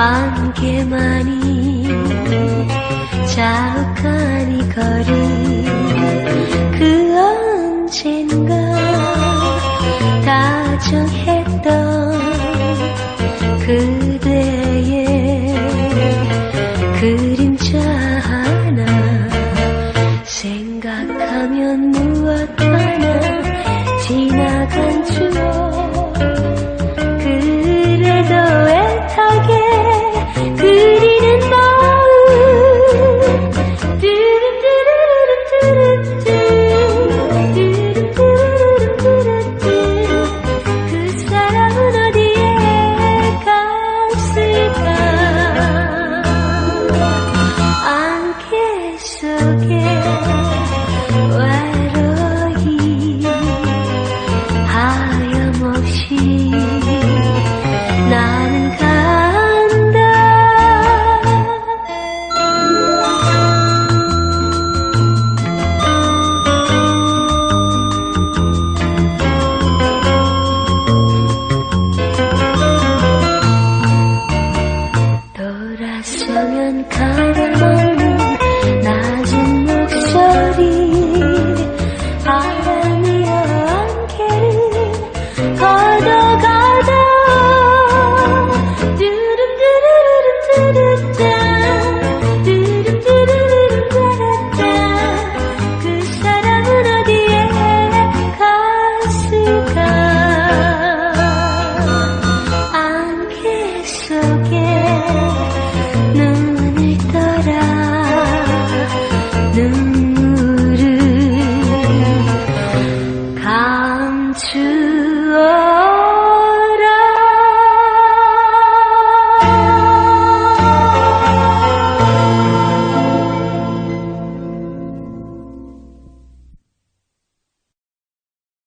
안개만이 자욱한 이 거리. 그 언젠가 다정했던 그대의 그림자 돌아서면 가야만